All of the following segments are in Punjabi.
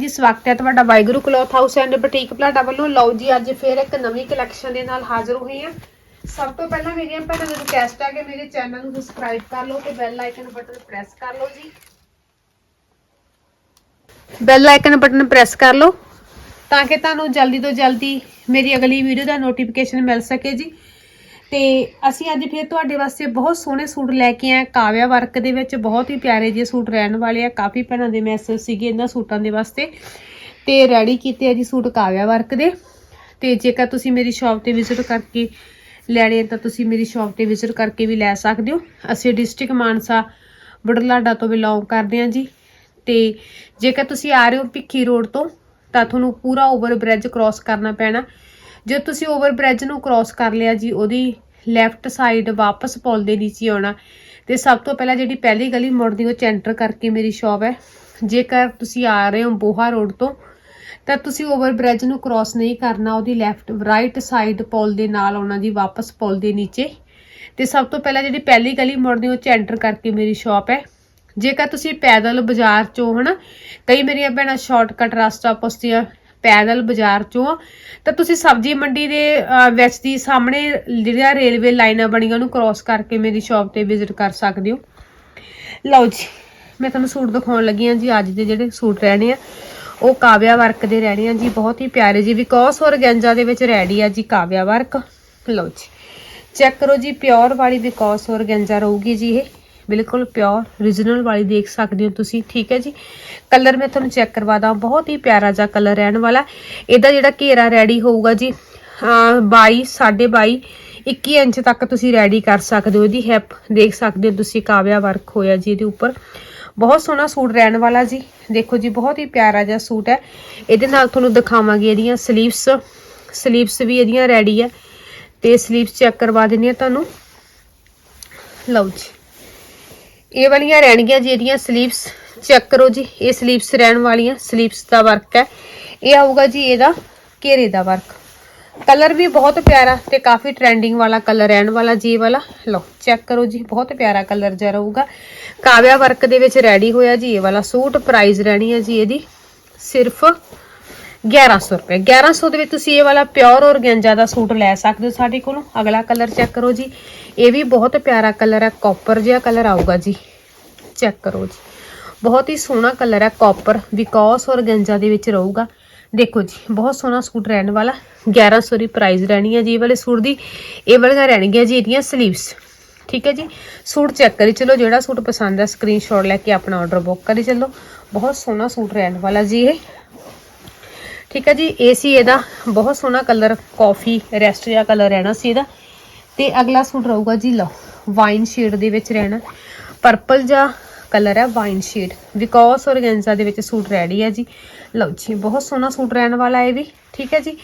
ਜੀ ਸਵਾਗਤ ਹੈ, ਤੁਹਾਡਾ Waheguru cloth house and boutique Palata ਵੱਲੋਂ। ਲਓ ਜੀ, ਅੱਜ ਫੇਰ ਇੱਕ ਨਵੀਂ ਕਲੈਕਸ਼ਨ ਦੇ ਨਾਲ ਹਾਜ਼ਰ ਹੋਏ ਹਾਂ। ਸਭ ਤੋਂ ਪਹਿਲਾਂ ਮੇਰੀਆਂ ਭੈਣਾਂ ਨੂੰ ਰਿਕਵੈਸਟ ਹੈ ਕਿ ਮੇਰੇ ਚੈਨਲ ਨੂੰ ਸਬਸਕ੍ਰਾਈਬ ਕਰ ਲਓ ਤੇ ਬੈਲ ਆਈਕਨ ਬਟਨ ਪ੍ਰੈਸ ਕਰ ਲਓ ਜੀ। ਬੈਲ ਆਈਕਨ ਬਟਨ ਪ੍ਰੈਸ ਕਰ ਲਓ ਤਾਂ ਕਿ ਤੁਹਾਨੂੰ ਜਲਦੀ ਤੋਂ ਜਲਦੀ ਮੇਰੀ ਅਗਲੀ ਵੀਡੀਓ ਦਾ ਨੋਟੀਫਿਕੇਸ਼ਨ ਮਿਲ ਸਕੇ ਜੀ। ਤੇ ਅਸੀਂ ਅੱਜ ਫਿਰ ਤੁਹਾਡੇ ਵਾਸਤੇ ਬਹੁਤ ਸੋਹਣੇ ਸੂਟ ਲੈ ਕੇ ਆਏ ਕਾਵਿਆ ਵਰਕ ਦੇ ਵਿੱਚ ਬਹੁਤ ਹੀ ਪਿਆਰੇ ਜਿਹੇ ਸੂਟ ਰਹਿਣ ਵਾਲੇ ਆ। ਕਾਫੀ ਭੈਣਾਂ ਦੇ ਮੈਸੇਜ ਸੀਗੇ ਇਹਨਾਂ ਸੂਟਾਂ ਦੇ ਵਾਸਤੇ। ਤੇ ਰੈਡੀ ਕੀਤੇ ਆ ਜੀ ਸੂਟ ਕਾਵਿਆ ਵਰਕ ਦੇ। ਤੇ ਜੇਕਰ ਤੁਸੀਂ ਮੇਰੀ ਸ਼ਾਪ ਤੇ ਵਿਜ਼ਿਟ ਕਰਕੇ ਲੈਣੇ ਤਾਂ ਤੁਸੀਂ ਮੇਰੀ ਸ਼ਾਪ ਤੇ ਵਿਜ਼ਿਟ ਕਰਕੇ ਵੀ ਲੈ ਸਕਦੇ ਹੋ। ਅਸੀਂ ਡਿਸਟ੍ਰਿਕਟ ਮਾਨਸਾ ਬੁਢਲਾਡਾ ਤੋਂ ਬਿਲੋਂਗ ਕਰਦੇ ਹਾਂ ਜੀ। ਤੇ ਜੇਕਰ ਤੁਸੀਂ ਆ ਰਹੇ ਹੋ ਭਿੱਖੀ ਰੋਡ ਤੋਂ ਤਾਂ ਤੁਹਾਨੂੰ ਪੂਰਾ ਓਵਰ ਬ੍ਰਿਜ ਕ੍ਰਾਸ ਕਰਨਾ ਪੈਣਾ। ਜੇ ਤੁਸੀਂ ਓਵਰ ਬ੍ਰਿਜ ਨੂੰ ਕ੍ਰਾਸ ਕਰ ਲਿਆ ਜੀ, ਉਹਦੀ ਲੈਫਟ ਸਾਈਡ ਵਾਪਸ ਪੁਲ ਦੇ ਨੀਚੇ ਆਉਣਾ, ਤੇ ਸਭ ਤੋਂ ਪਹਿਲਾਂ ਜਿਹੜੀ ਪਹਿਲੀ ਗਲੀ ਮੁੜਦੀ ਉਹ ਚ ਐਂਟਰ ਕਰਕੇ ਮੇਰੀ ਸ਼ਾਪ ਹੈ। ਜੇਕਰ ਤੁਸੀਂ ਆ ਰਹੇ ਹੋ ਬੋਹਾ ਰੋਡ ਤੋਂ, ਤਾਂ ਤੁਸੀਂ ਓਵਰ ਬ੍ਰਿਜ ਨੂੰ ਕ੍ਰਾਸ ਨਹੀਂ ਕਰਨਾ, ਉਹਦੀ ਲੈਫਟ ਰਾਈਟ ਸਾਈਡ ਪੁਲ ਦੇ ਨਾਲ ਆਉਣਾ ਜੀ, ਵਾਪਸ ਪੁਲ ਦੇ ਨੀਚੇ। ਤੇ ਸਭ ਤੋਂ ਪਹਿਲਾਂ ਜਿਹੜੀ ਪਹਿਲੀ ਗਲੀ ਮੁੜਦੀ ਉਹ ਚ ਐਂਟਰ ਕਰਕੇ ਮੇਰੀ ਸ਼ਾਪ ਹੈ। ਜੇਕਰ ਤੁਸੀਂ ਪੈਦਲ ਬਾਜ਼ਾਰ ਚੋਂ ਹਨਾ, ਕਈ ਮੇਰੀਆਂ ਭੈਣਾਂ ਸ਼ਾਰਟਕਟ ਰਸਤਾ ਪੁੱਛਦੀਆਂ ਪੈਦਲ ਬਾਜ਼ਾਰ ਚੋਂ ਆ, ਤਾਂ ਤੁਸੀਂ ਸਬਜ਼ੀ ਮੰਡੀ ਦੇ ਵਿੱਚ ਦੀ ਸਾਹਮਣੇ ਜਿਹੜੀਆਂ ਰੇਲਵੇ ਲਾਈਨਾਂ ਬਣੀਆਂ ਉਹਨੂੰ ਕ੍ਰਾਸ ਕਰਕੇ ਮੇਰੀ ਸ਼ਾਪ ਤੇ ਵਿਜ਼ਿਟ ਕਰ ਸਕਦੇ ਹੋ। ਲਓ ਜੀ ਮੈਂ ਤੁਹਾਨੂੰ ਸੂਟ ਦਿਖਾਉਣ ਲੱਗੀ ਹਾਂ ਜੀ ਅੱਜ ਦੇ ਜਿਹੜੇ ਸੂਟ ਰਹਿਣੇ ਆ ਉਹ ਕਾਵਿਆ ਵਰਕ ਦੇ ਰਹਿਣੇ ਆ ਜੀ ਬਹੁਤ ਹੀ ਪਿਆਰੇ ਜੀ ਵਿਕੋਸ ਔਰ ਗੈਂਜਾ ਦੇ ਵਿੱਚ ਰੈਡੀ ਆ ਜੀ ਕਾਵਿਆ ਵਰਕ। ਲਓ ਜੀ ਚੈੱਕ ਕਰੋ ਜੀ ਪਿਓਰ ਵਾਲੀ ਵਿਕੋਸ ਔਰ ਗੈਂਜਾ ਰਹੂਗੀ ਜੀ ਇਹ। ਬਿਲਕੁਲ ਪਿਓਰ origignal ਵਾਲੀ ਦੇਖ ਸਕਦੇ ਹੋ ਤੁਸੀਂ, ਠੀਕ ਹੈ ਜੀ। ਕਲਰ ਮੈਂ ਤੁਹਾਨੂੰ ਚੈੱਕ ਕਰਵਾਦਾ ਬਹੁਤ ਹੀ ਪਿਆਰਾ ਜਿਹਾ ਕਲਰ ਰਹਿਣ ਵਾਲਾ। ਇਹਦਾ ਜਿਹੜਾ ਘੇਰਾ ਰੈਡੀ ਹੋਊਗਾ ਜੀ, ਅਹ 22 22.5 21 ਇੰਚ ਤੱਕ ਤੁਸੀਂ ਰੈਡੀ ਕਰ ਸਕਦੇ ਹੋ ਇਹਦੀ ਹੈਪ ਦੇਖ ਸਕਦੇ ਹੋ ਤੁਸੀਂ ਕਾਵਿਆ ਵਰਕ ਹੋਇਆ ਜੀ ਇਹਦੇ ਉੱਪਰ। ਬਹੁਤ ਸੋਹਣਾ ਸੂਟ ਰਹਿਣ ਵਾਲਾ ਜੀ। ਦੇਖੋ ਜੀ, ਬਹੁਤ ਹੀ ਪਿਆਰਾ ਜਿਹਾ ਸੂਟ ਹੈ। ਇਹਦੇ ਨਾਲ ਤੁਹਾਨੂੰ ਦਿਖਾਵਾਂਗੇ ਇਹਦੀਆਂ ਸਲੀਵਸ ਸਲੀਵਸ ਵੀ ਇਹਦੀਆਂ ਰੈਡੀ ਹੈ। ਤੇ ਸਲੀਵਸ ਚੈੱਕ ਕਰਵਾ ਦਿੰਨੀ ਆ ਤੁਹਾਨੂੰ। ਲਓ ਜੀ। ਇਹ ਵਾਲੀਆਂ ਰਹਿਣਗੀਆਂ ਜੀ ਇਹਦੀਆਂ ਸਲੀਵਸ ਚੈੱਕ ਕਰੋ ਜੀ, ਇਹ ਸਲੀਵਸ ਰਹਿਣ ਵਾਲੀਆਂ ਸਲੀਵਸ ਦਾ ਵਰਕ ਹੈ। ਇਹ ਆਊਗਾ ਜੀ ਇਹਦਾ ਘੇਰੇ ਦਾ ਵਰਕ ਕਲਰ ਵੀ ਬਹੁਤ ਪਿਆਰਾ ਤੇ ਕਾਫੀ ਟ੍ਰੈਂਡਿੰਗ ਵਾਲਾ ਕਲਰ ਰਹਿਣ ਵਾਲਾ ਜੀ ਇਹ ਵਾਲਾ। ਲਓ ਚੈੱਕ ਕਰੋ ਜੀ, ਬਹੁਤ ਪਿਆਰਾ ਕਲਰ ਜਿਹਾ ਰਹੂਗਾ ਕਾਵਿਆ ਵਰਕ ਦੇ ਵਿੱਚ ਰੈਡੀ ਹੋਇਆ ਜੀ ਇਹ ਵਾਲਾ ਸੂਟ ਪ੍ਰਾਈਸ ਰਹਿਣੀ ਹੈ ਜੀ ਇਹਦੀ ਸਿਰਫ 1100 ਰੁਪਏ। 1100 ਦੇ ਵਿੱਚ ਤੁਸੀਂ ਇਹ ਵਾਲਾ ਪਿਓਰ ਔਰਗੈਂਜਾ ਦਾ ਸੂਟ ਲੈ ਸਕਦੇ ਹੋ ਸਾਡੇ ਕੋਲੋਂ। ਅਗਲਾ ਕਲਰ ਚੈੱਕ ਕਰੋ ਜੀ। ਇਹ ਵੀ ਬਹੁਤ ਪਿਆਰਾ ਕਲਰ ਹੈ ਕਾਪਰ ਜਿਹਾ ਕਲਰ ਆਊਗਾ ਜੀ। ਚੈੱਕ ਕਰੋ ਜੀ। ਬਹੁਤ ਹੀ ਸੋਹਣਾ ਕਲਰ ਹੈ ਕਾਪਰ ਵਿਕੋਸ ਔਰਗੈਂਜਾ ਦੇ ਵਿੱਚ ਰਹੂਗਾ। ਦੇਖੋ ਜੀ, ਬਹੁਤ ਸੋਹਣਾ ਸੂਟ ਰਹਿਣ ਵਾਲਾ। 1100 ਦੀ ਪ੍ਰਾਈਸ ਰਹਿਣੀ ਹੈ ਜੀ ਇਹ ਵਾਲੇ ਸੂਟ ਦੀ। ਇਹ ਵਾਲੀਆਂ ਰਹਿਣਗੀਆਂ ਜੀ ਇਹਦੀਆਂ ਸਲੀਵਸ ਠੀਕ ਹੈ ਜੀ? ਸੂਟ ਚੈੱਕ ਕਰੀ ਚਲੋ, ਜਿਹੜਾ ਸੂਟ ਪਸੰਦ ਹੈ ਸਕਰੀਨਸ਼ਾਟ ਲੈ ਕੇ ਆਪਣਾ ਆਰਡਰ ਬੁੱਕ ਕਰੀ ਚੱਲੋ। ਬਹੁਤ ਸੋਹਣਾ ਸੂਟ ਰਹਿਣ ਵਾਲਾ ਜੀ ਇਹ। ਠੀਕ ਹੈ ਜੀ, ਇਹ ਸੀ ਇਹਦਾ ਬਹੁਤ ਸੋਹਣਾ ਕਲਰ ਕਾਫੀ ਰੈਸਟ ਜਿਹਾ ਕਲਰ ਰਹਿਣਾ ਸੀ ਇਹਦਾ। ਤੇ ਅਗਲਾ ਸੂਟ ਰਹੂਗਾ ਜੀ, ਲਓ ਵਾਈਨ ਸ਼ੇਡ ਦੇ ਵਿੱਚ ਰਹਿਣਾ। ਪਰਪਲ ਜਿਹਾ ਕਲਰ ਹੈ ਵਾਈਨ ਸ਼ੇਡ ਵਿਕੋਸ ਔਰਗੈਂਜ਼ਾ ਦੇ ਵਿੱਚ ਸੂਟ ਰੈਡੀ ਹੈ ਜੀ। ਲਓ ਜੀ, ਬਹੁਤ ਸੋਹਣਾ ਸੂਟ ਰਹਿਣ ਵਾਲਾ ਇਹ ਵੀ, ਠੀਕ ਹੈ ਜੀ।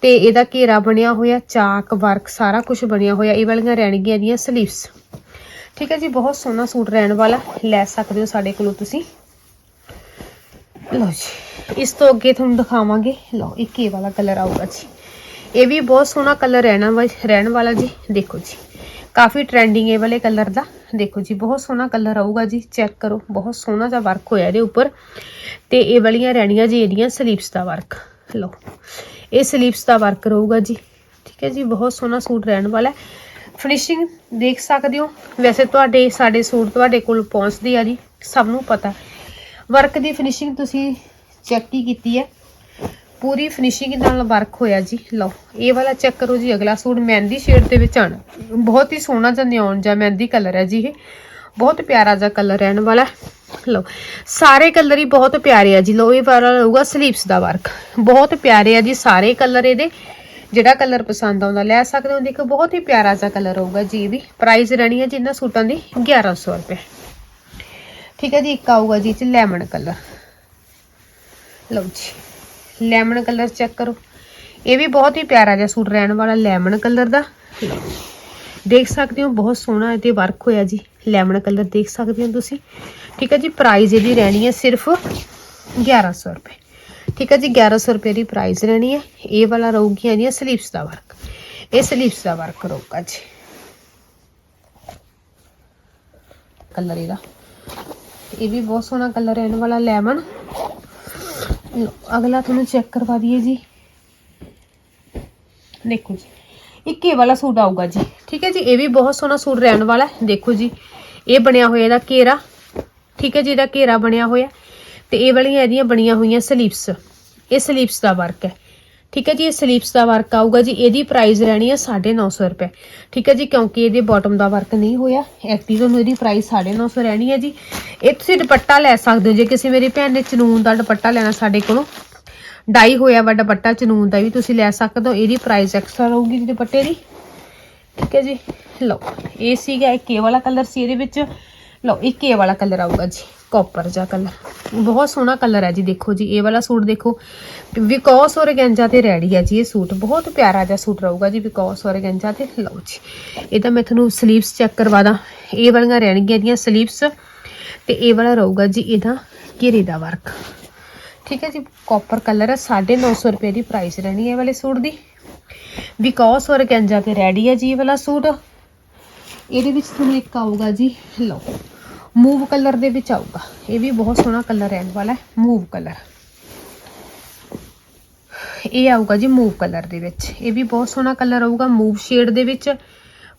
ਤੇ ਇਹਦਾ ਘੇਰਾ ਬਣਿਆ ਹੋਇਆ, ਚਾਕ, ਵਰਕ, ਸਾਰਾ ਕੁਝ ਬਣਿਆ ਹੋਇਆ, ਇਹ ਵਾਲੀਆਂ ਰਹਿਣਗੀਆਂ ਇਹਦੀਆਂ ਸਲੀਵਸ ਠੀਕ ਹੈ ਜੀ, ਬਹੁਤ ਸੋਹਣਾ ਸੂਟ ਰਹਿਣ ਵਾਲਾ, ਲੈ ਸਕਦੇ ਹੋ ਸਾਡੇ ਕੋਲੋਂ ਤੁਸੀਂ। ਲਓ ਜੀ। ਇਸ ਤੋਂ ਅੱਗੇ ਤੁਹਾਨੂੰ ਦਿਖਾਵਾਂਗੇ। ਲਓ, ਇੱਕ ਇਹ ਵਾਲਾ ਕਲਰ ਆਊਗਾ ਜੀ। ਇਹ ਵੀ ਬਹੁਤ ਸੋਹਣਾ ਕਲਰ ਰਹਿਣਾ ਵਾ ਰਹਿਣ ਵਾਲਾ ਜੀ। ਦੇਖੋ ਜੀ। ਕਾਫੀ ਟ੍ਰੈਂਡਿੰਗ ਇਹ ਵਾਲੇ ਕਲਰ ਦਾ। ਦੇਖੋ ਜੀ, ਬਹੁਤ ਸੋਹਣਾ ਕਲਰ ਆਊਗਾ ਜੀ। ਚੈੱਕ ਕਰੋ, ਬਹੁਤ ਸੋਹਣਾ ਜਿਹਾ ਵਰਕ ਹੋਇਆ ਇਹਦੇ ਉੱਪਰ। ਤੇ ਇਹ ਵਾਲੀਆਂ ਰਹਿਣੀਆਂ ਜੀ, ਇਹਦੀਆਂ ਸਲੀਵਸ ਦਾ ਵਰਕ ਲਓ, ਇਹ ਸਲੀਵਸ ਦਾ ਵਰਕ ਰਹੂਗਾ ਜੀ। ਠੀਕ ਹੈ ਜੀ, ਬਹੁਤ ਸੋਹਣਾ ਸੂਟ ਰਹਿਣ ਵਾਲਾ ਹੈ। ਫਿਨਿਸ਼ਿੰਗ ਦੇਖ ਸਕਦੇ ਹੋ। ਵੈਸੇ ਤੁਹਾਡੇ, ਸਾਡੇ ਸੂਟ ਤੁਹਾਡੇ ਕੋਲ ਪਹੁੰਚਦੇ ਆ ਜੀ। ਸਭ ਨੂੰ ਪਤਾ। ਵਰਕ ਦੀ ਫਿਨਿਸ਼ਿੰਗ ਤੁਸੀਂ ਚੈੱਕ ਹੀ ਕੀਤੀ ਹੈ। ਪੂਰੀ ਫਿਨਿਸ਼ਿੰਗ ਨਾਲ ਵਰਕ ਹੋਇਆ ਜੀ। ਲਓ, ਇਹ ਵਾਲਾ ਚੈੱਕ ਕਰੋ ਜੀ, ਅਗਲਾ ਸੂਟ ਮਹਿੰਦੀ ਸ਼ੇਡ ਦੇ ਵਿੱਚ ਆਣਾ ਬਹੁਤ ਹੀ ਸੋਹਣਾ ਜਿਹਾ ਨਿਓਨ ਜਿਹਾ ਮਹਿੰਦੀ ਕਲਰ ਹੈ ਜੀ ਇਹ। ਬਹੁਤ ਪਿਆਰਾ ਜਿਹਾ ਕਲਰ ਰਹਿਣ ਵਾਲਾ ਲਓ, ਸਾਰੇ ਕਲਰ ਹੀ ਬਹੁਤ ਪਿਆਰੇ ਆ ਜੀ। ਲਓ, ਇਹ ਵਾਲਾ ਰਹੂਗਾ ਸਲੀਵਸ ਦਾ ਵਰਕ ਬਹੁਤ ਪਿਆਰੇ ਆ ਜੀ ਸਾਰੇ ਕਲਰ ਇਹਦੇ। ਜਿਹੜਾ ਕਲਰ ਪਸੰਦ ਆਉਂਦਾ, ਲੈ ਸਕਦੇ ਹੋ। ਦੇਖੋ, ਬਹੁਤ ਹੀ ਪਿਆਰਾ ਜਿਹਾ ਕਲਰ ਹੋਊਗਾ ਜੀ ਇਹ ਵੀ। ਪ੍ਰਾਈਸ ਰਹਿਣੀ ਹੈ ਜੀ ਇਹਨਾਂ ਸੂਟਾਂ ਦੀ 1100 ਰੁਪਏ। ਠੀਕ ਹੈ ਜੀ, ਇੱਕ ਆਊਗਾ ਜੀ ਚ ਲੈਮਨ ਕਲਰ ਲਓ ਜੀ, ਲੈਮਨ ਕਲਰ ਚੈੱਕ ਕਰੋ। ਇਹ ਵੀ ਬਹੁਤ ਹੀ ਪਿਆਰਾ ਜਿਹਾ ਸੂਟ, ਰਹਿਣ ਵਾਲਾ ਲੈਮਨ ਕਲਰ ਦਾ। ਦੇਖ ਸਕਦੇ ਹੋ, ਬਹੁਤ ਸੋਹਣਾ ਇਹ ਵਰਕ ਹੋਇਆ ਜੀ, ਲੈਮਨ ਕਲਰ ਦੇਖ ਸਕਦੇ ਹੋ ਤੁਸੀਂ। ਠੀਕ ਹੈ ਜੀ ਪ੍ਰਾਈਸ ਇਹਦੀ ਰਹਿਣੀ ਹੈ ਸਿਰਫ 1100 ਰੁਪਏ। ਠੀਕ ਹੈ ਜੀ 1100 ਰੁਪਏ ਦੀ ਪ੍ਰਾਈਸ ਰਹਿਣੀ ਹੈ। ਇਹ ਵਾਲਾ ਰਹੂਗੀ ਇਹਦੀਆਂ ਸਲੀਵਸ ਦਾ ਵਰਕ ਇਹ ਸਲੀਵਸ ਦਾ ਵਰਕ ਰਹੂਗਾ ਜੀ। ਕਲਰ ਇਹਦਾ। ਇਹ ਵੀ ਬਹੁਤ ਸੋਹਣਾ ਕਲਰ ਰਹਿਣ ਵਾਲਾ ਲੈਮਨ। ਅਗਲਾ ਤੁਹਾਨੂੰ ਚੈੱਕ ਕਰਵਾ ਦਈਏ ਜੀ। ਦੇਖੋ ਜੀ, ਇੱਕ ਇਹ ਵਾਲਾ ਸੂਟ ਆਊਗਾ ਜੀ। ਠੀਕ ਹੈ ਜੀ, ਇਹ ਵੀ ਬਹੁਤ ਸੋਹਣਾ ਸੂਟ ਰਹਿਣ ਵਾਲਾ ਹੈ। ਦੇਖੋ ਜੀ, ਇਹ ਬਣਿਆ ਹੋਇਆ ਇਹਦਾ ਘੇਰਾ। ਠੀਕ ਹੈ ਜੀ, ਇਹਦਾ ਘੇਰਾ ਬਣਿਆ ਹੋਇਆ ਤੇ ਇਹ ਵਾਲੀਆਂ ਇਹਦੀਆਂ ਬਣੀਆਂ ਹੋਈਆਂ ਸਲੀਪਸ। ਇਹ ਸਲੀਪਸ ਦਾ ਵਰਕ ਹੈ। ਠੀਕ ਹੈ ਜੀ, ਇਹ ਸਲੀਪਸ ਦਾ ਵਰਕ ਆਊਗਾ ਜੀ, ਇਹਦੀ ਪ੍ਰਾਈਸ ਰਹਿਣੀ ਹੈ 950 ਰੁਪਏ। ਠੀਕ ਹੈ ਜੀ, ਕਿਉਂਕਿ ਇਹਦੇ ਬਾਟਮ ਦਾ ਵਰਕ ਨਹੀਂ ਹੋਇਆ ਐਕਟੀ ਤੁਹਾਨੂੰ ਇਹਦੀ ਪ੍ਰਾਈਸ 950 ਰਹਿਣੀ ਹੈ ਜੀ। ਇਹ ਤੁਸੀਂ ਦੁਪੱਟਾ ਲੈ ਸਕਦੇ ਹੋ, ਜੇ ਕਿਸੇ ਮੇਰੀ ਭੈਣ ਨੇ ਚਨੂਨ ਦਾ ਦੁਪੱਟਾ ਲੈਣਾ ਸਾਡੇ ਕੋਲੋਂ, ਡਾਈ ਹੋਇਆ ਵਾ ਦੁਪੱਟਾ, ਚਨੂਨ ਦਾ ਵੀ ਤੁਸੀਂ ਲੈ ਸਕਦੇ ਹੋ, ਇਹਦੀ ਪ੍ਰਾਈਸ ਐਕਸਟਰਾ ਰਹੂਗੀ ਜੀ ਦੁਪੱਟੇ ਦੀ। ਠੀਕ ਹੈ ਜੀ, ਲਓ, ਇਹ ਸੀਗਾ ਇੱਕ ਇਹ ਵਾਲਾ ਕਲਰ ਸੀ ਇਹਦੇ ਵਿੱਚ। ਲਓ, ਇੱਕ ਇਹ ਵਾਲਾ ਕਲਰ ਆਊਗਾ ਜੀ। ਕਾਪਰ ਜਿਹਾ ਕਲਰ ਬਹੁਤ ਸੋਹਣਾ ਕਲਰ ਹੈ ਜੀ, ਦੇਖੋ ਜੀ, ਇਹ ਵਾਲਾ ਸੂਟ ਦੇਖੋ। ਵਿਕੋਸ ਔਰਗੈਂਜਾ ਤੇ ਰੈਡੀ ਹੈ ਜੀ ਇਹ ਸੂਟ। ਬਹੁਤ ਪਿਆਰਾ ਜਿਹਾ ਸੂਟ ਰਹੂਗਾ ਜੀ ਵਿਕੋਸ ਔਰਗੈਂਜਾ ਤੇ। ਲਓ ਜੀ, ਇਹ ਤਾਂ ਮੈਂ ਤੁਹਾਨੂੰ ਸਲੀਵਸ ਚੈੱਕ ਕਰਵਾ ਦਾਂ। ਇਹ ਵਾਲੀਆਂ ਰਹਿਣਗੀਆਂ ਇਹਦੀਆਂ ਸਲੀਵਸ ਤੇ ਇਹ ਵਾਲਾ ਰਹੂਗਾ ਜੀ ਇਹਦਾ ਘੇਰੇ ਦਾ ਵਰਕ ਠੀਕ ਹੈ ਜੀ ਕਾਪਰ ਕਲਰ ਹੈ 950 ਰੁਪਏ ਦੀ ਪ੍ਰਾਈਸ ਰਹਿਣੀ ਹੈ ਇਹ ਵਾਲੇ ਸੂਟ ਦੀ। ਵਿਕੋਸ ਔਰਗੈਂਜਾ ਤੇ ਰੈਡੀ ਹੈ ਜੀ ਇਹ ਵਾਲਾ ਸੂਟ। ਇਹਦੇ ਵਿੱਚ ਤੁਹਾਨੂੰ ਇੱਕ ਆਊਗਾ ਜੀ, ਲਓ। ਮੂਵ ਕਲਰ ਦੇ ਵਿੱਚ ਆਊਗਾ। ਇਹ ਵੀ ਬਹੁਤ ਸੋਹਣਾ ਕਲਰ ਰਹਿਣ ਵਾਲਾ ਹੈ, ਮੂਵ ਕਲਰ। ਇਹ ਆਊਗਾ ਜੀ ਮੂਵ ਕਲਰ ਦੇ ਵਿੱਚ। ਇਹ ਵੀ ਬਹੁਤ ਸੋਹਣਾ ਕਲਰ ਆਊਗਾ, ਮੂਵ ਸ਼ੇਡ ਦੇ ਵਿੱਚ।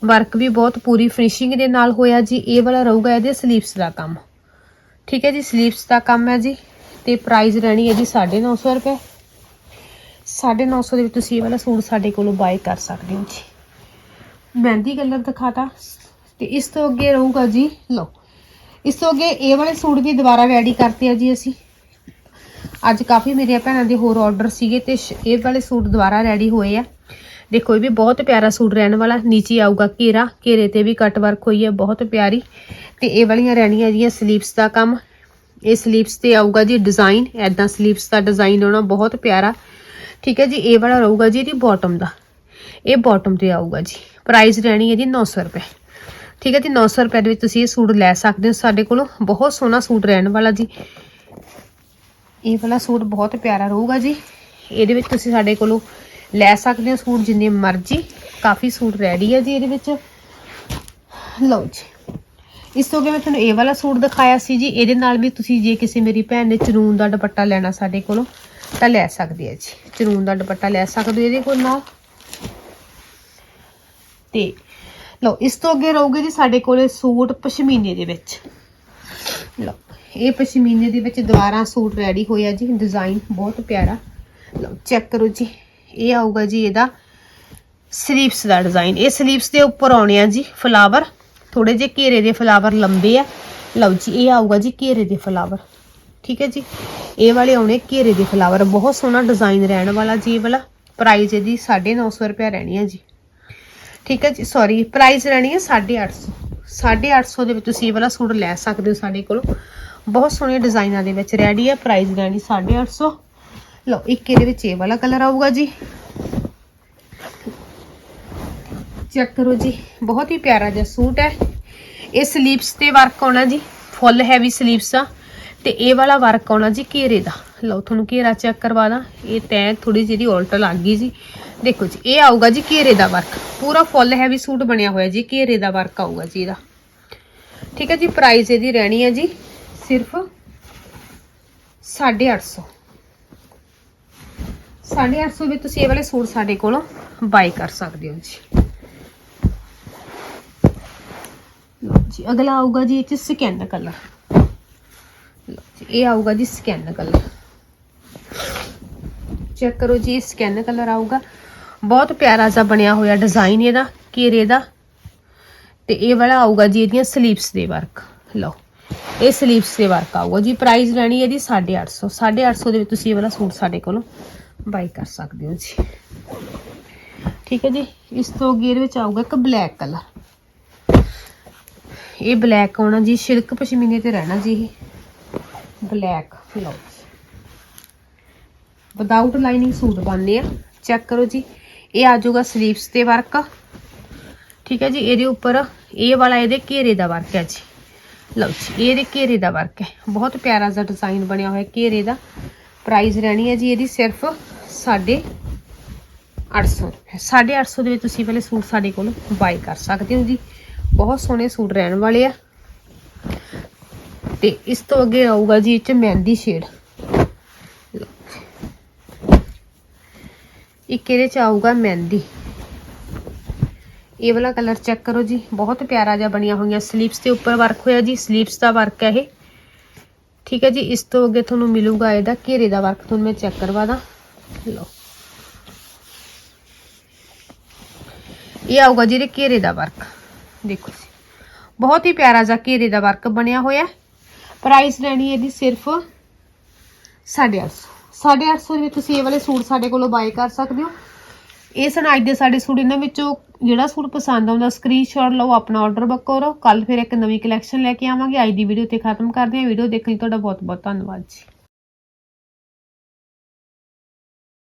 ਵਰਕ ਵੀ ਬਹੁਤ ਪੂਰੀ ਫਿਨਿਸ਼ਿੰਗ ਦੇ ਨਾਲ ਹੋਇਆ ਜੀ, ਇਹ ਵਾਲਾ ਰਹੂਗਾ ਇਹਦੇ ਸਲੀਵਸ ਦਾ ਕੰਮ। ਠੀਕ ਹੈ ਜੀ ਸਲੀਵਸ ਦਾ ਕੰਮ ਹੈ ਜੀ, ਤੇ ਪ੍ਰਾਈਸ ਰਹਿਣੀ ਹੈ ਜੀ 950 ਰੁਪਏ। 950 ਦੇ ਵਿੱਚ ਤੁਸੀਂ ਇਹ ਵਾਲਾ ਸੂਟ ਸਾਡੇ ਕੋਲੋਂ ਬਾਏ ਕਰ ਸਕਦੇ ਹੋ ਜੀ। ਮਹਿੰਦੀ ਕਲਰ ਦਿਖਾਤਾ, ਤੇ ਇਸ ਤੋਂ ਅੱਗੇ ਰਹੂਗਾ ਜੀ, ਲਓ। ਇਸ ਤੋਂ ਅੱਗੇ ਇਹ ਵਾਲੇ ਸੂਟ ਵੀ ਦੁਬਾਰਾ ਰੈਡੀ ਕਰਤੇ ਆ ਜੀ ਅਸੀਂ। ਅੱਜ ਕਾਫੀ ਮੇਰੀਆਂ ਭੈਣਾਂ ਦੇ ਹੋਰ ਆਰਡਰ ਸੀਗੇ ਤੇ ਸ਼- ਇਹ ਵਾਲੇ ਸੂਟ ਦੁਬਾਰਾ ਰੈਡੀ ਹੋਏ ਆ। ਦੇਖੋ, ਇਹ ਵੀ ਬਹੁਤ ਪਿਆਰਾ ਸੂਟ ਰਹਿਣ ਵਾਲਾ। ਨੀਚੇ ਆਊਗਾ ਘੇਰਾ। ਘੇਰੇ ਤੇ ਵੀ ਕਟ ਵਰਕ ਹੋਈ ਹੈ ਬਹੁਤ ਪਿਆਰੀ। ਤੇ ਇਹ ਵਾਲੀਆਂ ਰਹਿਣੀਆਂ ਜੀਆਂ ਸਲੀਵਸ ਦਾ ਕੰਮ। ਇਹ ਸਲੀਵਸ ਤੇ ਆਊਗਾ ਜੀ ਡਿਜ਼ਾਈਨ ਐਦਾਂ ਸਲੀਵਸ ਦਾ ਡਿਜ਼ਾਈਨ ਆਉਣਾ ਬਹੁਤ ਪਿਆਰਾ। ਠੀਕ ਹੈ ਜੀ, ਇਹ ਵਾਲਾ ਰਹੂਗਾ ਜੀ ਇਹਦੀ ਬਾਟਮ ਦਾ। ਇਹ ਬਾਟਮ ਤੇ ਆਊਗਾ ਜੀ। ਪ੍ਰਾਈਸ ਰਹਿਣੀ ਹੈ ਜੀ 900 ਰੁਪਏ। ਠੀਕ ਹੈ ਜੀ 900 ਰੁਪਏ ਦੇ ਵਿੱਚ ਤੁਸੀਂ ਇਹ ਸੂਟ ਲੈ ਸਕਦੇ ਹੋ। ਸਾਡੇ ਕੋਲੋਂ ਬਹੁਤ ਸੋਹਣਾ ਸੂਟ ਰਹਿਣ ਵਾਲਾ ਜੀ। ਇਹ ਵਾਲਾ ਸੂਟ ਬਹੁਤ ਪਿਆਰਾ ਰਹੂਗਾ ਜੀ। ਇਹਦੇ ਵਿੱਚ ਤੁਸੀਂ ਸਾਡੇ ਕੋਲੋਂ ਲੈ ਸਕਦੇ ਹੋ ਸੂਟ ਜਿੰਨੇ ਮਰਜ਼ੀ। ਕਾਫੀ ਸੂਟ ਰੈਡੀ ਹੈ ਜੀ ਇਹਦੇ ਵਿੱਚ। ਲਓ ਜੀ। ਇਸ ਤੋਂ ਅੱਗੇ ਮੈਂ ਤੁਹਾਨੂੰ ਇਹ ਵਾਲਾ ਸੂਟ ਦਿਖਾਇਆ ਸੀ ਜੀ। ਇਹਦੇ ਨਾਲ ਵੀ ਤੁਸੀਂ ਜੇ ਕਿਸੇ ਮੇਰੀ ਭੈਣ ਨੇ ਚਨੂਨ ਦਾ ਦੁਪੱਟਾ ਲੈਣਾ ਸਾਡੇ ਕੋਲੋਂ, ਤਾਂ ਲੈ ਸਕਦੇ ਆ ਜੀ। ਚਨੂਨ ਦਾ ਦੁਪੱਟਾ ਲੈ ਸਕਦੇ ਹੋ ਇਹਦੇ ਕੋਲ ਨਾਲ। ਤੇ ਲਓ, ਇਸ ਤੋਂ ਅੱਗੇ ਰਹੂਗੇ ਜੀ ਸਾਡੇ ਕੋਲੇ ਸੂਟ ਪਸ਼ਮੀਨੇ ਦੇ ਵਿੱਚ। ਲਓ, ਇਹ ਪਸ਼ਮੀਨੇ ਦੇ ਵਿੱਚ ਦੁਬਾਰਾ ਸੂਟ ਰੈਡੀ ਹੋਇਆ ਜੀ ਡਿਜ਼ਾਈਨ ਬਹੁਤ ਪਿਆਰਾ। ਲਓ ਚੈੱਕ ਕਰੋ ਜੀ, ਇਹ ਆਊਗਾ ਜੀ ਇਹਦਾ ਸਲੀਵਸ ਦਾ ਡਿਜ਼ਾਈਨ ਇਹ ਸਲੀਵਸ ਦੇ ਉੱਪਰ ਆਉਣੇ ਆ ਜੀ ਫਲਾਵਰ ਥੋੜੇ ਜਿਹੇ ਘੇਰੇ ਦੇ ਫਲਾਵਰ ਲੰਬੇ ਆ। ਲਓ ਜੀ, ਇਹ ਆਊਗਾ ਜੀ ਘੇਰੇ ਦੇ ਫਲਾਵਰ ਠੀਕ ਹੈ ਜੀ? ਇਹ ਵਾਲੇ ਆਉਣੇ ਘੇਰੇ ਦੇ ਫਲਾਵਰ ਬਹੁਤ ਸੋਹਣਾ ਡਿਜ਼ਾਈਨ ਰਹਿਣ ਵਾਲਾ ਜੀ ਇਹ ਵਾਲਾ। ਪ੍ਰਾਈਸ ਇਹਦੀ 950 ਰੁਪਏ ਰਹਿਣੀ ਹੈ ਜੀ। ਠੀਕ ਹੈ ਜੀ ਸੌਰੀ ਪ੍ਰਾਈਸ ਰਹਿਣੀ ਹੈ 850 850 ਦੇ ਵਿੱਚ ਤੁਸੀਂ ਇਹ ਵਾਲਾ ਸੂਟ ਲੈ ਸਕਦੇ ਹੋ ਸਾਡੇ ਕੋਲੋਂ। ਬਹੁਤ ਸੋਹਣੇ ਡਿਜ਼ਾਈਨਾਂ ਦੇ ਵਿੱਚ ਰੈਡੀ ਹੈ ਪ੍ਰਾਈਸ ਰਹਿਣੀ 850 ਲਓ, ਇੱਕ ਇਹਦੇ ਵਿੱਚ ਇਹ ਵਾਲਾ ਕਲਰ ਆਊਗਾ ਜੀ। ਚੈੱਕ ਕਰੋ ਜੀ, ਬਹੁਤ ਹੀ ਪਿਆਰਾ ਜਿਹਾ ਸੂਟ ਹੈ। ਇਹ ਸਲੀਵਸ ਤੇ ਵਰਕ ਆਉਣਾ ਜੀ ਫੁੱਲ ਹੈਵੀ ਸਲੀਵਸ ਆ। ਤੇ ਇਹ ਵਾਲਾ ਵਰਕ ਆਉਣਾ ਜੀ ਘੇਰੇ ਦਾ। ਲਓ, ਤੁਹਾਨੂੰ ਘੇਰਾ ਚੈੱਕ ਕਰਵਾ ਦਾਂ। ਇਹ ਤੈ ਥੋੜੀ ਜਿਹੀ ਉਲਟ ਲੱਗ ਗਈ ਜੀ। ਦੇਖੋ ਜੀ, ਇਹ ਆਊਗਾ ਜੀ ਘੇਰੇ ਦਾ ਵਰਕ। ਪੂਰਾ ਫੁੱਲ ਹੈਵੀ ਸੂਟ ਬਣਿਆ ਹੋਇਆ ਜੀ, ਘੇਰੇ ਦਾ ਵਰਕ ਆਊਗਾ ਜੀ ਇਹਦਾ। ਠੀਕ ਹੈ ਜੀ ਪ੍ਰਾਈਸ ਇਹਦੀ ਰਹਿਣੀ ਹੈ ਜੀ ਸਿਰਫ 850 850 ਵੀ ਤੁਸੀਂ ਇਹ ਵਾਲੇ ਸੂਟ ਸਾਡੇ ਕੋਲੋਂ ਬਾਈ ਕਰ ਸਕਦੇ ਹੋ ਜੀ। ਲਓ ਜੀ, ਅਗਲਾ ਆਊਗਾ ਜੀ ਇਹ ਚ ਸਕੈਨ ਕਲਰ ਲਓ ਜੀ, ਇਹ ਆਊਗਾ ਜੀ ਸਕੈਨ ਕਲਰ ਚੈੱਕ ਕਰੋ ਜੀ ਸਕੈਨ ਕਲਰ ਆਊਗਾ। ਬਹੁਤ ਪਿਆਰਾ ਜਿਹਾ ਬਣਿਆ ਹੋਇਆ ਡਿਜ਼ਾਈਨ ਇਹਦਾ, ਘੇਰੇ ਦਾ। ਤੇ ਇਹ ਵਾਲਾ ਆਊਗਾ ਜੀ ਇਹਦੀਆਂ ਸਲੀਵਸ ਦੇ ਵਰਕ ਲਓ, ਇਹ ਸਲੀਵਸ ਦੇ ਵਰਕ ਆਊਗਾ ਜੀ। ਪ੍ਰਾਈਸ ਲੈਣੀ ਹੈ ਜੀ 850 850 ਦੇ ਵਿੱਚ ਤੁਸੀਂ ਇਹ ਵਾਲਾ ਸੂਟ ਸਾਡੇ ਕੋਲੋਂ ਬਾਈ ਕਰ ਸਕਦੇ ਹੋ ਜੀ। ਠੀਕ ਹੈ ਜੀ, ਇਸ ਤੋਂ ਅੱਗੇ ਇਹਦੇ ਵਿੱਚ ਆਊਗਾ ਇੱਕ ਬਲੈਕ ਕਲਰ ਇਹ ਬਲੈਕ ਆਉਣਾ ਜੀ, ਸਿਲਕ ਪਸ਼ਮੀਨੇ ਤੇ ਰਹਿਣਾ ਜੀ ਇਹ। ਬਲੈਕ ਲਓ ਵਿਦਆਊਟ ਲਾਈਨਿੰਗ ਸੂਟ ਬਣਨੇ ਆ। ਚੈੱਕ ਕਰੋ ਜੀ। ਇਹ ਆ ਜਾਊਗਾ ਸਲੀਵਸ ਤੇ ਵਰਕ ਠੀਕ ਹੈ ਜੀ, ਇਹਦੇ ਉੱਪਰ ਇਹ ਵਾਲਾ ਇਹਦੇ ਘੇਰੇ ਦਾ ਵਰਕ ਹੈ ਜੀ। ਲਓ ਜੀ ਇਹਦੇ ਘੇਰੇ ਦਾ ਵਰਕ ਹੈ। ਬਹੁਤ ਪਿਆਰਾ ਜਿਹਾ ਡਿਜ਼ਾਈਨ ਬਣਿਆ ਹੋਇਆ ਘੇਰੇ ਦਾ। ਪ੍ਰਾਈਸ ਰਹਿਣੀ ਹੈ ਜੀ ਇਹਦੀ ਸਿਰਫ 850 ਰੁਪਏ। 850 ਦੇ ਵਿੱਚ ਤੁਸੀਂ ਪਹਿਲੇ ਸੂਟ ਸਾਡੇ ਕੋਲ ਬਾਈ ਕਰ ਸਕਦੇ ਹੋ ਜੀ। ਬਹੁਤ ਸੋਹਣੇ ਸੂਟ ਰਹਿਣ ਵਾਲੇ ਆ। ਤੇ ਇਸ ਤੋਂ ਅੱਗੇ ਆਊਗਾ ਜੀ ਇਹ ਚ ਮਹਿੰਦੀ ਸ਼ੇਡ ਇੱਕ ਇਹਦੇ ਚ ਆਊਗਾ? ਮਹਿੰਦੀ। ਇਹ ਵਾਲਾ ਕਲਰ ਚੈੱਕ ਕਰੋ ਜੀ। ਬਹੁਤ ਪਿਆਰਾ ਜਿਹਾ ਬਣੀਆਂ ਹੋਈਆਂ ਸਲੀਵਸ ਦੇ ਉੱਪਰ ਵਰਕ ਹੋਇਆ ਜੀ। ਸਲੀਵਸ ਦਾ ਵਰਕ ਹੈ ਇਹ। ਠੀਕ ਹੈ ਜੀ, ਇਸ ਤੋਂ ਅੱਗੇ ਤੁਹਾਨੂੰ ਮਿਲੂਗਾ ਇਹਦਾ ਘੇਰੇ ਦਾ ਵਰਕ ਤੁਹਾਨੂੰ ਮੈਂ ਚੈੱਕ ਕਰਵਾ ਦਾਂ। ਲਓ। ਇਹ ਆਊਗਾ ਜੀ ਜਿਹੜੇ ਘੇਰੇ ਦਾ ਵਰਕ ਦੇਖੋ ਜੀ। ਬਹੁਤ ਹੀ ਪਿਆਰਾ ਜਿਹਾ ਘੇਰੇ ਦਾ ਵਰਕ ਬਣਿਆ ਹੋਇਆ। ਪ੍ਰਾਈਸ ਲੈਣੀ ਇਹਦੀ ਸਿਰਫ 850 850 ਦੇ ਵਿੱਚ ਤੁਸੀਂ ਇਹ ਵਾਲੇ ਸੂਟ ਸਾਡੇ ਕੋਲੋਂ ਬਾਏ ਕਰ ਸਕਦੇ ਹੋ। ਇਹ ਸਨ ਅੱਜ ਦੇ ਸਾਡੇ ਸੂਟ ਇਹਨਾਂ ਵਿੱਚੋਂ ਜਿਹੜਾ ਸੂਟ ਪਸੰਦ ਆਉਂਦਾ ਸਕਰੀਨਸ਼ਾਟ ਲਓ, ਆਪਣਾ ਆਰਡਰ ਬੁੱਕ ਕਰੋ। ਕੱਲ ਫਿਰ ਇੱਕ ਨਵੀਂ ਕਲੈਕਸ਼ਨ ਲੈ ਕੇ ਆਵਾਂਗੇ। ਅੱਜ ਦੀ ਵੀਡੀਓ ਤੇ ਖਤਮ ਕਰਦੇ ਹਾਂ। ਵੀਡੀਓ ਦੇਖਣ ਲਈ ਤੁਹਾਡਾ ਬਹੁਤ ਬਹੁਤ ਧੰਨਵਾਦ ਜੀ।